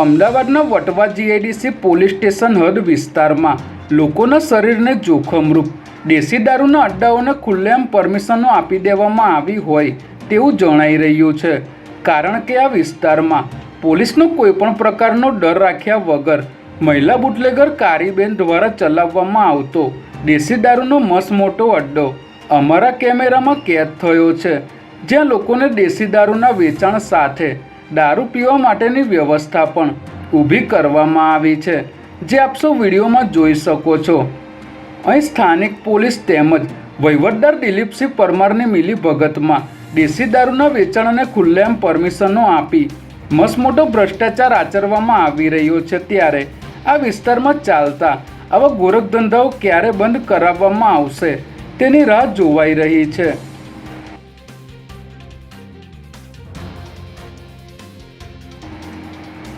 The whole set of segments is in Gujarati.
અમદાવાદના વટવા જીઆઈડીસી પોલીસ સ્ટેશન હદ વિસ્તારમાં લોકોના શરીરને જોખમરૂપ દેશી દારૂના અડ્ડાઓને ખુલ્લેઆમ પરમિશનો આપી દેવામાં આવી હોય તેવું જણાઈ રહ્યું છે. કારણ કે આ વિસ્તારમાં પોલીસનો કોઈપણ પ્રકારનો ડર રાખ્યા વગર મહિલા બુટલેગર કારીબેન દ્વારા ચલાવવામાં આવતો દેશી દારૂનો મસમોટો અડ્ડો અમારા કેમેરામાં કેદ થયો છે. જ્યાં લોકોને દેશી દારૂના વેચાણ સાથે દારૂ પીવા માટેની વ્યવસ્થા પણ ઊભી કરવામાં આવી છે, જે આપ સૌ વિડીયોમાં જોઈ શકો છો. અહીં સ્થાનિક પોલીસ તેમજ વહીવટદાર દિલીપસિંહ પરમારની મિલી ભગતમાં દેશી દારૂના વેચાણને ખુલ્લેઆમ પરમિશનો આપી મસમોટો ભ્રષ્ટાચાર આચરવામાં આવી રહ્યો છે ત્યારે આ વિસ્તારમાં ચાલતા આવા ગોરખધંધાઓ ક્યારે બંધ કરાવવામાં આવશે તેની રાહ જોવાઈ રહી છે.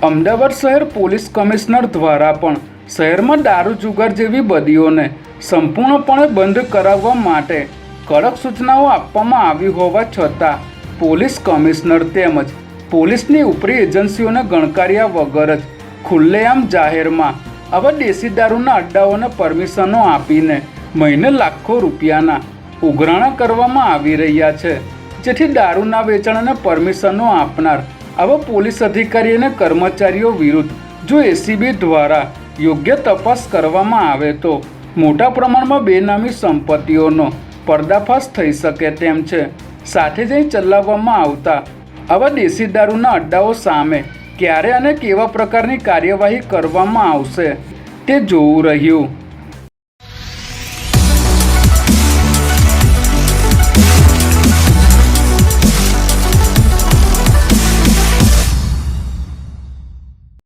અમદાવાદ શહેર પોલીસ કમિશનર દ્વારા પણ શહેરમાં દારૂ જુગાર જેવી બદીઓને સંપૂર્ણપણે બંધ કરાવવા માટે કડક સૂચનાઓ આપવામાં આવી હોવા છતાં પોલીસ કમિશનર તેમજ પોલીસની ઉપરી એજન્સીઓને ગણકાર્યા વગર જ ખુલ્લેઆમ જાહેરમાં આવા દેશી દારૂના અડ્ડાઓને પરમિશનો આપીને મહિને લાખો રૂપિયાના ઉઘરાણા કરવામાં આવી રહ્યા છે, જેથી દારૂના વેચાણને પરમિશનો આપનાર આવા પોલીસ અધિકારી અને કર્મચારીઓ વિરુદ્ધ જો એસીબી દ્વારા યોગ્ય તપાસ કરવામાં આવે તો મોટા પ્રમાણમાં બેનામી સંપત્તિઓનો પર્દાફાશ થઈ શકે તેમ છે. સાથે જઈ ચલાવવામાં આવતા આવા દેશી દારૂના અડ્ડાઓ સામે ક્યારે અને કેવા પ્રકારની કાર્યવાહી કરવામાં આવશે તે જોવું રહ્યું.